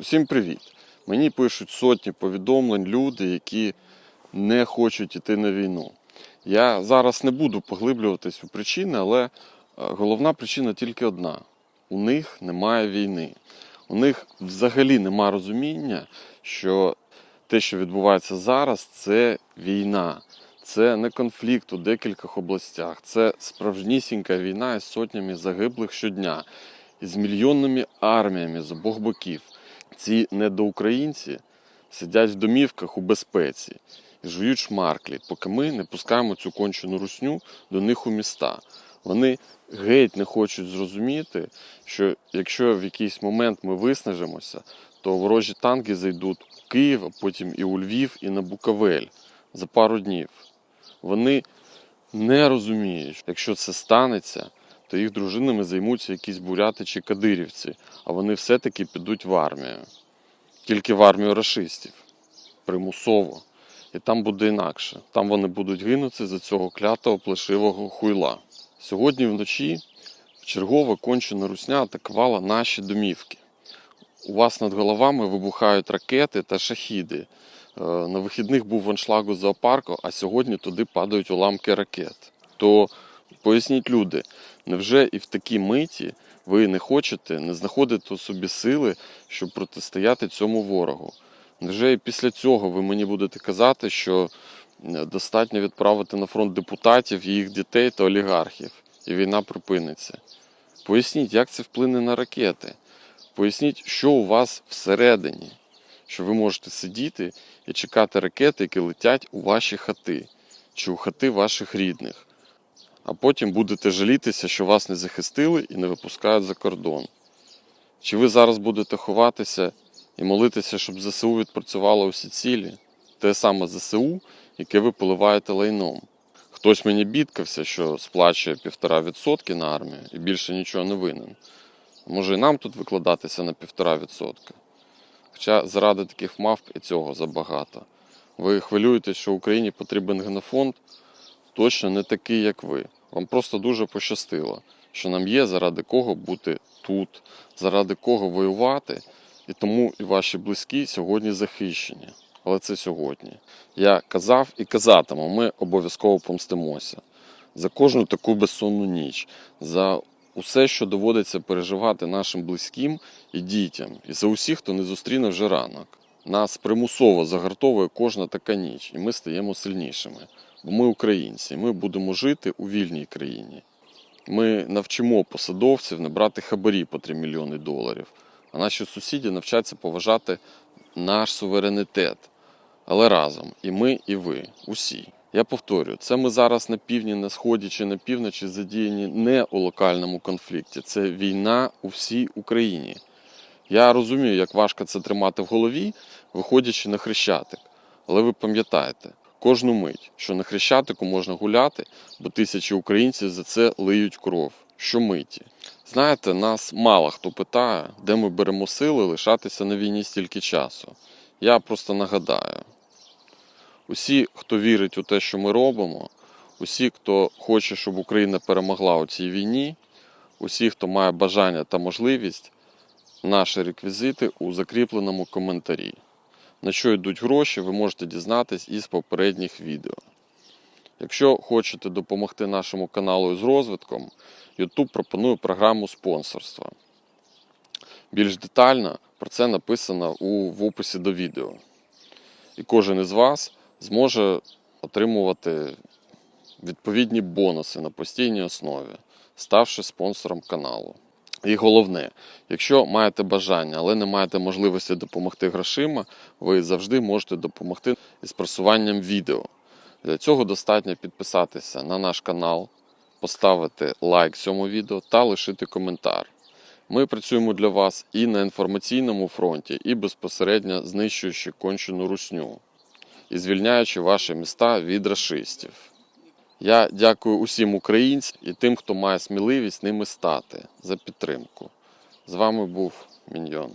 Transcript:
Усім привіт! Мені пишуть сотні повідомлень люди, які не хочуть йти на війну. Я зараз не буду поглиблюватись у причини, але е, головна причина тільки одна: у них немає війни. У них взагалі немає розуміння, що те, що відбувається зараз, це війна. Це не конфлікт у декількох областях, це справжнісінька війна із сотнями загиблих щодня, із мільйонними арміями з обох боків. Ці недоукраїнці сидять в домівках у безпеці і жують шмарклі, поки ми не пускаємо цю кончену русню до них у міста. Вони геть не хочуть зрозуміти, що якщо в якийсь момент ми виснажимося, то ворожі танки зайдуть у Київ, а потім і у Львів, і на Буковель за пару днів. Вони не розуміють, якщо це станеться, то їх дружинами займуться якісь буряти чи кадирівці, а вони все-таки підуть в армію. Тільки в армію рашистів. Примусово. І там буде інакше. Там вони будуть гинути за цього клятого плешивого хуйла. Сьогодні вночі чергова кончена русня атакувала наші домівки. У вас над головами вибухають ракети та шахіди. Е, На вихідних був аншлаг у зоопарку, а сьогодні туди падають уламки ракет. То поясніть люди, невже і в такій миті ви не хочете, не знаходите у собі сили, щоб протистояти цьому ворогу? Невже і після цього ви мені будете казати, що е, достатньо відправити на фронт депутатів, їх дітей та олігархів, і війна припиниться? Поясніть, як це вплине на ракети? Поясніть, що у вас всередині, що ви можете сидіти і чекати ракети, які летять у ваші хати чи у хати ваших рідних, а потім будете жалітися, що вас не захистили і не випускають за кордон. Чи ви зараз будете ховатися і молитися, щоб ЗСУ відпрацювало усі цілі? Те саме ЗСУ, яке ви поливаєте лайном. Хтось мені бідкався, що сплачує півтора відсотки на армію і більше нічого не винен. Може і нам тут викладатися на півтора відсотка. Хоча заради таких мавп і цього забагато. Ви хвилюєтесь, що Україні потрібен генофонд, точно не такий, як ви. Вам просто дуже пощастило, що нам є заради кого бути тут, заради кого воювати, і тому і ваші близькі сьогодні захищені. Але це сьогодні. Я казав і казатиму, ми обов'язково помстимося за кожну таку безсонну ніч, за усе, що доводиться переживати нашим близьким і дітям, і за усіх, хто не зустріне вже ранок. Нас примусово загартовує кожна така ніч, і ми стаємо сильнішими. Ми українці, ми будемо жити у вільній країні. Ми навчимо посадовців не брати хабарі по 3 мільйони доларів, а наші сусіди навчаться поважати наш суверенітет. Але разом і ми, і ви, усі. Я повторюю, це ми зараз на півдні, на сході чи на півночі задіяні не у локальному конфлікті. Це війна у всій Україні. Я розумію, як важко це тримати в голові, виходячи на хрещатик. Але ви пам'ятаєте, кожну мить, що на хрещатику можна гуляти, бо тисячі українців за це лиють кров. Щомиті. Знаєте, нас мало хто питає, де ми беремо сили лишатися на війні стільки часу. Я просто нагадаю. Усі, хто вірить у те, що ми робимо, усі, хто хоче, щоб Україна перемогла у цій війні, усі, хто має бажання та можливість, наші реквізити у закріпленому коментарі. На що йдуть гроші, ви можете дізнатись із попередніх відео. Якщо хочете допомогти нашому каналу з розвитком, YouTube пропонує програму спонсорства. Більш детально про це написано у, в описі до відео. І кожен із вас зможе отримувати відповідні бонуси на постійній основі, ставши спонсором каналу. І головне, якщо маєте бажання, але не маєте можливості допомогти грошима, ви завжди можете допомогти із просуванням відео. Для цього достатньо підписатися на наш канал, поставити лайк цьому відео та лишити коментар. Ми працюємо для вас і на інформаційному фронті, і безпосередньо знищуючи кончену русню і звільняючи ваші міста від рашистів. Я дякую усім українцям і тим, хто має сміливість ними стати за підтримку. З вами був Міньйон.